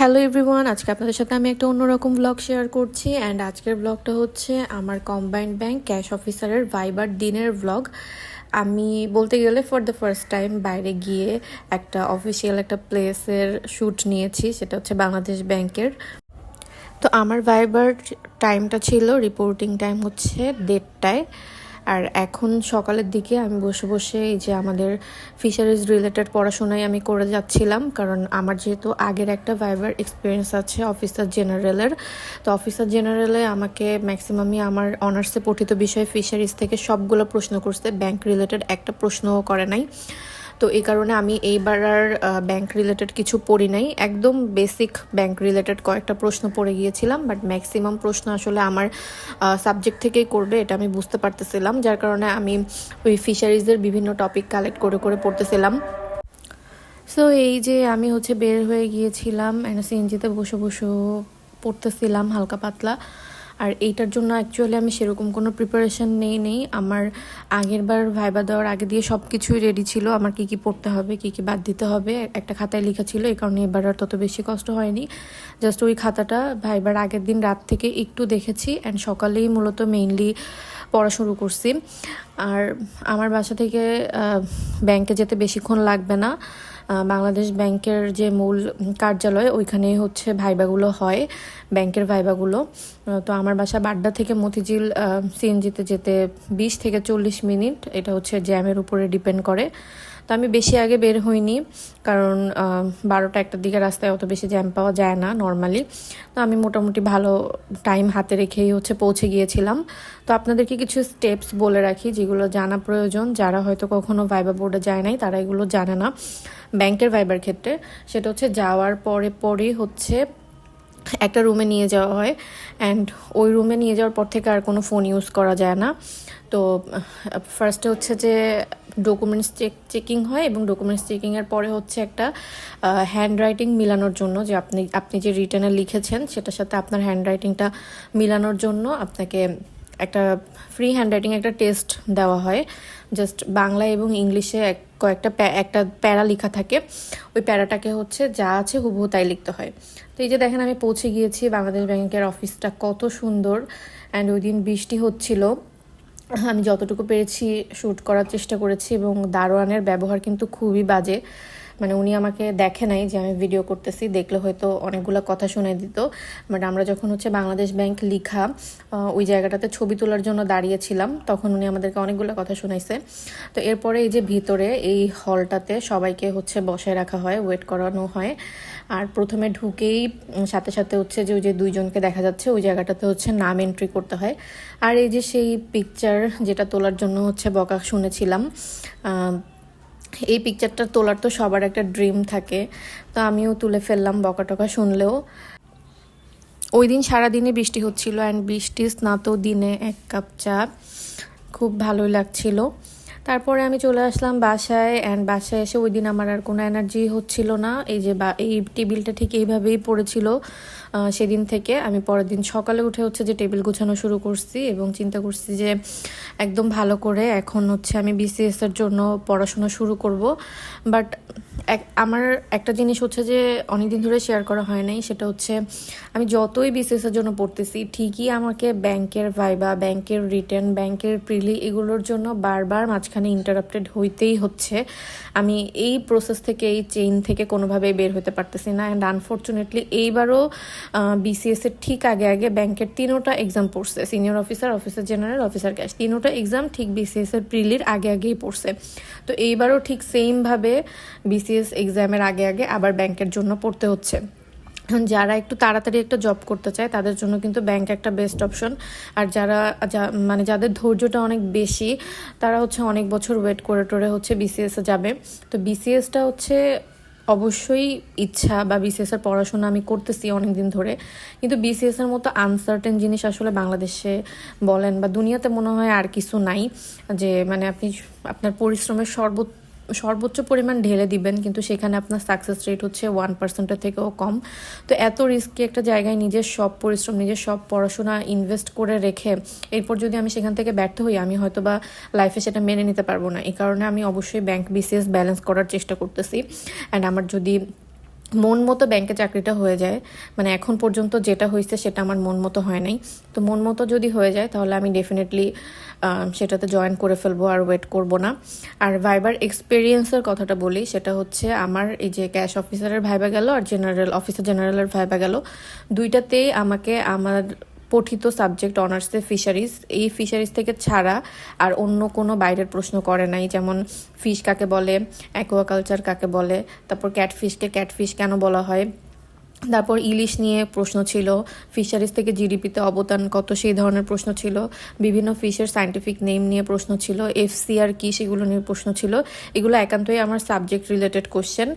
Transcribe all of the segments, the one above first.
Hello everyone আজকে আপনাদের সাথে আমি একটা অন্যরকম ব্লগ শেয়ার করছি অ্যান্ড আজকের ব্লগটা হচ্ছে আমার কম্বাইন্ড ব্যাংক ক্যাশ অফিসারের ভাইবার দিনের ব্লগ আমি বলতে গেলে ফর দ্য ফার্স্ট টাইম বাইরে গিয়ে একটা অফিসিয়াল একটা প্লেসের শ্যুট নিয়েছি, সেটা হচ্ছে বাংলাদেশ ব্যাংকের। তো আমার ভাইবার টাইমটা ছিল রিপোর্টিং টাইম হচ্ছে দেড়টায়। আর এখন সকালের দিকে আমি বসে বসে এই যে আমাদের ফিশারিজ রিলেটেড পড়াশোনায় আমি করে যাচ্ছিলাম, কারণ আমার যেহেতু আগের একটা ভাইবার এক্সপিরিয়েন্স আছে অফিসার জেনারেলের তো অফিসার জেনারেলে আমাকে ম্যাক্সিমামই আমার অনার্সে পঠিত বিষয়ে ফিশারিজ থেকে সবগুলো প্রশ্ন করছে ব্যাংক রিলেটেড একটা প্রশ্নও করে নাই। তো এই কারণে আমি এইবার আর ব্যাংক রিলেটেড কিছু পড়ি নাই। একদম বেসিক ব্যাংক রিলেটেড কয়েকটা প্রশ্ন পড়ে গিয়েছিলাম বাট ম্যাক্সিমাম প্রশ্ন আসলে আমার সাবজেক্ট থেকেই করবে, এটা আমি বুঝতে পারতেছিলাম। যার কারণে আমি ওই ফিশারিজের বিভিন্ন টপিক কালেক্ট করে করে পড়তেছিলাম। সো এই যে আমি হচ্ছে বের হয়ে গিয়েছিলাম সিএনজিতে বসে বসে পড়তেছিলাম হালকা পাতলা। আর এইটার জন্য অ্যাকচুয়ালি আমি সেরকম কোনো প্রিপারেশন নেই নেই। আমার আগের বার ভাইবা দেওয়ার আগে দিয়ে সব কিছুই রেডি ছিল। আমার কি কি পড়তে হবে, কি কি বাদ দিতে হবে, একটা খাতায় লেখা ছিল। এই কারণে এবার আর তত বেশি কষ্ট হয়নি। জাস্ট ওই খাতাটা ভাইবার আগের দিন রাত থেকে একটু দেখেছি অ্যান্ড সকালেই মূলত মেইনলি পড়া শুরু করছি। আর আমার বাসা থেকে ব্যাংকে যেতে বেশিক্ষণ লাগবে না। বাংলাদেশ ব্যাংকের যে মূল কার্যালয়, ওইখানেই হচ্ছে ভাইবাগুলো হয়, ব্যাংকের ভাইবাগুলো। তো আমার বাসা বাড্ডা থেকে মতিঝিল সিএনজিতে যেতে বিশ থেকে চল্লিশ মিনিট। এটা হচ্ছে জ্যামের উপরে ডিপেন্ড করে। তো আমি বেশি আগে বের হইনি, কারণ বারোটা একটার দিকে রাস্তায় অত বেশি জ্যাম পাওয়া যায় না নর্মালি তো আমি মোটামুটি ভালো টাইম হাতে রেখেই হচ্ছে পৌঁছে গিয়েছিলাম। তো আপনাদেরকে কিছু স্টেপস বলে রাখি, যেগুলো জানা প্রয়োজন। যারা হয়তো কখনো ভাইবা বোর্ডে যায় নাই, তারা এগুলো জানে না। ব্যাংকের ভাইবার ক্ষেত্রে, সেটা হচ্ছে যাওয়ার পরে পরেই হচ্ছে একটা রুমে নিয়ে যাওয়া হয়। অ্যান্ড ওই রুমে নিয়ে যাওয়ার পর থেকে আর কোনো ফোন ইউজ করা যায় না। তো ফার্স্টে হচ্ছে যে ডকুমেন্টস চেক চেকিং হয় এবং ডকুমেন্টস চেকিংয়ের পরে হচ্ছে একটা হ্যান্ড রাইটিং মিলানোর জন্য যে আপনি আপনি যে রিটার্নে লিখেছেন সেটার সাথে আপনার হ্যান্ড রাইটিংটা মিলানোর জন্য আপনাকে একটা ফ্রি হ্যান্ড রাইটিং একটা টেস্ট দেওয়া হয়। জাস্ট বাংলা এবং ইংলিশে এক, কয়েকটা একটা প্যারা লেখা থাকে। ওই প্যারাটাকে হচ্ছে যা আছে হুবহু তাই লিখতে হয়। তো এই যে দেখেন আমি পৌঁছে গিয়েছি বাংলাদেশ ব্যাংকের অফিসটা কত সুন্দর। অ্যান্ড ওই দিন বৃষ্টি হচ্ছিল। আমি যতটুকু পেরেছি শ্যুট করার চেষ্টা করেছি এবং দারোয়ানের ব্যবহার কিন্তু খুবই বাজে। মানে উনি আমাকে দেখে নাই যে আমি ভিডিও করতেছি, দেখলে হয়তো অনেকগুলো কথা শুনে দিত। বাট আমরা যখন হচ্ছে বাংলাদেশ ব্যাংক লিখা ওই জায়গাটাতে ছবি তোলার জন্য দাঁড়িয়েছিলাম, তখন উনি আমাদেরকে অনেকগুলো কথা শুনাইছে। তো এরপরে এই যে ভিতরে, এই হলটাতে সবাইকে হচ্ছে বসায় রাখা হয় ওয়েট করানো হয়। আর প্রথমে ঢুকেই সাথে সাথে হচ্ছে যে ওই যে দুইজনকে দেখা যাচ্ছে, ওই জায়গাটাতে হচ্ছে নাম এন্ট্রি করতে হয়। আর এই যে সেই পিকচার যেটা তোলার জন্য হচ্ছে বকা শুনেছিলাম এই পিকচারটা তোলার তো সবার একটা ড্রিম থাকে। তো আমিও তুলে ফেললাম বকা টকা শুনলেও। ওই দিন সারাদিনে বৃষ্টি হচ্ছিল অ্যান্ড বৃষ্টি স্নাত দিনে এক কাপ চা। খুব ভালোই লাগছিল। তারপরে আমি চলে আসলাম বাসায় অ্যান্ড বাসায় এসে ওই দিন আমার আর কোনো এনার্জি হচ্ছিল না। এই যে বা, এই টেবিলটা ঠিক এইভাবেই পড়েছিল সেদিন থেকে। আমি পরের দিন সকালে উঠে হচ্ছে যে টেবিল গোছানো শুরু করছি এবং চিন্তা করছি যে একদম ভালো করে এখন হচ্ছে আমি বিসিএসের জন্য পড়াশোনা শুরু করব। বাট আমার একটা জিনিস হচ্ছে যে অনেকদিন ধরে শেয়ার করা হয় নাই, সেটা হচ্ছে আমি যতই বিসিএস এর জন্য পড়তেছি, ঠিকই আমাকে ব্যাংকের ভাইবা ব্যাংকের রিটার্ন ব্যাংকের প্রিলি এগুলোর জন্য বারবার মাঝখানে ইন্টারাপ্টেড হইতেই হচ্ছে। আমি এই প্রসেস থেকে, এই চেইন থেকে কোনোভাবেই বের হতে পারতেছি না অ্যান্ড আনফর্চুনেটলি এইবারও বিসিএস এর ঠিক আগে আগে ব্যাংকের তিনোটা এক্সাম পড়ছে senior officer officer general officer cash তিনোটা এক্সাম ঠিক বিসিএস এর প্রিলির আগে, আগেই পড়ছে। তো এইবারও ঠিক সেমভাবে বিসিএস এক্সামের আগে আগে আবার ব্যাংকের জন্য পড়তে হচ্ছে। যারা একটু তাড়াতাড়ি একটা জব করতে চায়, তাদের জন্য কিন্তু ব্যাংক একটা বেস্ট অপশন আর যারা মানে যাদের ধৈর্যটা অনেক বেশি, তারা হচ্ছে অনেক বছর ওয়েট করে টোরে হচ্ছে বিসিএসে যাবে। তো বিসিএসটা হচ্ছে অবশ্যই ইচ্ছা বা বিসিএস এর পড়াশোনা আমি করতেছি অনেক দিন ধরে। কিন্তু বিসিএস এর মতো আনসার্টেন জিনিস আসলে বাংলাদেশে বলেন বা দুনিয়াতে মনে হয় আর কিছু নাই। যে মানে আপনি আপনার পরিশ্রমের সর্বোচ্চ সর্বোচ্চ পরিমাণ ঢেলে দিবেন, কিন্তু সেখানে আপনার সাকসেস রেট হচ্ছে ওয়ান পার্সেন্টের থেকেও কম। তো এত রিস্কি একটা জায়গায় নিজের সব পরিশ্রম, নিজের সব পড়াশোনা ইনভেস্ট করে রেখে এরপর যদি আমি সেখান থেকে ব্যর্থ হই, আমি হয়তো বা লাইফে সেটা মেনে নিতে পারব না। এই কারণে আমি অবশ্যই ব্যাংক বিসিএস ব্যালেন্স করার চেষ্টা করতেছি। অ্যান্ড আমার যদি মন মতো ব্যাংকে চাকরিটা হয়ে যায়। মানে এখন পর্যন্ত যেটা হয়েছে সেটা আমার মন মতো হয় নাই। তো মন মতো যদি হয়ে যায় তাহলে আমি ডেফিনেটলি সেটাতে জয়েন করে ফেলব আর ওয়েট করব না। আর ভাইবার এক্সপিরিয়েন্সের কথাটা বলি, সেটা হচ্ছে আমার এই যে ক্যাশ অফিসারের ভাইবা গেল আর জেনারেল অফিসার জেনারেলের ভাইবা গেল। দুইটাতেই আমাকে আমার পঠিত সাবজেক্ট অনার্সে ফিশারিজ। এই ফিশারিজ থেকে ছাড়া আর অন্য কোনো বাইরের প্রশ্ন করে নাই। যেমন ফিশ কাকে বলে, অ্যাকোয়াকালচার কাকে বলে, তারপর ক্যাটফিশকে ক্যাটফিশ কেন বলা হয় তারপর ইলিশ নিয়ে প্রশ্ন ছিল ফিশারিজ থেকে জিডিপিতে অবদান কত সেই ধরনের প্রশ্ন ছিল, বিভিন্ন ফিশের সাইন্টিফিক নেম নিয়ে প্রশ্ন ছিল এফসিআর কি সেগুলো নিয়ে প্রশ্ন ছিল, এগুলো একান্তই আমার সাবজেক্ট রিলেটেড কোশ্চেন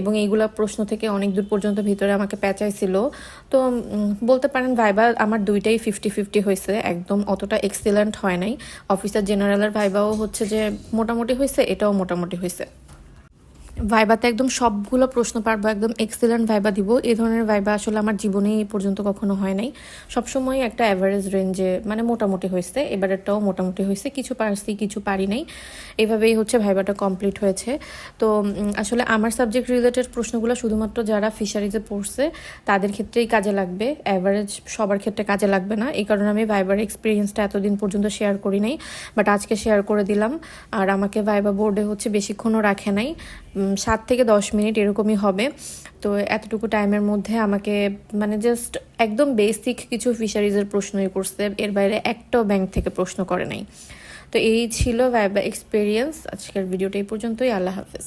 এবং এইগুলো প্রশ্ন থেকে অনেক দূর পর্যন্ত ভিতরে আমাকে প্যাঁচাইছিল তো বলতে পারেন ভাইবা আমার দুইটাই ফিফটি ফিফটি হয়েছে, একদম অতটা এক্সিলেন্ট হয় নাই। অফিসার জেনারেলের ভাইবাও হচ্ছে যে মোটামুটি হয়েছে, এটাও মোটামুটি হয়েছে। ভাইবাতে একদম সবগুলো প্রশ্ন পারব, একদম এক্সিলেন্ট ভাইবা দিব। এই ধরনের ভাইবা আসলে আমার জীবনে এই পর্যন্ত কখনো হয় নাই। সবসময় একটা অ্যাভারেজ রেঞ্জে মানে মোটামুটি হয়েছে, এবারেরটাও মোটামুটি হয়েছে, কিছু পারছি, কিছু পারি নাই। এভাবেই হচ্ছে ভাইবাটা কমপ্লিট হয়েছে। তো আসলে আমার সাবজেক্ট রিলেটেড প্রশ্নগুলো শুধুমাত্র যারা ফিশারিজে পড়ছে, তাদের ক্ষেত্রেই কাজে লাগবে। অ্যাভারেজ সবার ক্ষেত্রে কাজে লাগবে না। এই কারণে আমি ভাইবার এক্সপিরিয়েন্সটা এতদিন পর্যন্ত শেয়ার করি নাই। বাট আজকে শেয়ার করে দিলাম। আর আমাকে ভাইবা বোর্ডে হচ্ছে বেশিক্ষণও রাখে নাই। সাত থেকে দশ মিনিট এরকমই হবে। তো এতটুকু টাইমের মধ্যে আমাকে মানে জাস্ট একদম বেসিক কিছু ফিশারিজের প্রশ্নই করছে। এর বাইরে একটাও ব্যাংক থেকে প্রশ্ন করে নাই। তো এই ছিল ভাইবা এক্সপিরিয়েন্স আজকের ভিডিওটা এই পর্যন্তই। আল্লাহ হাফেজ।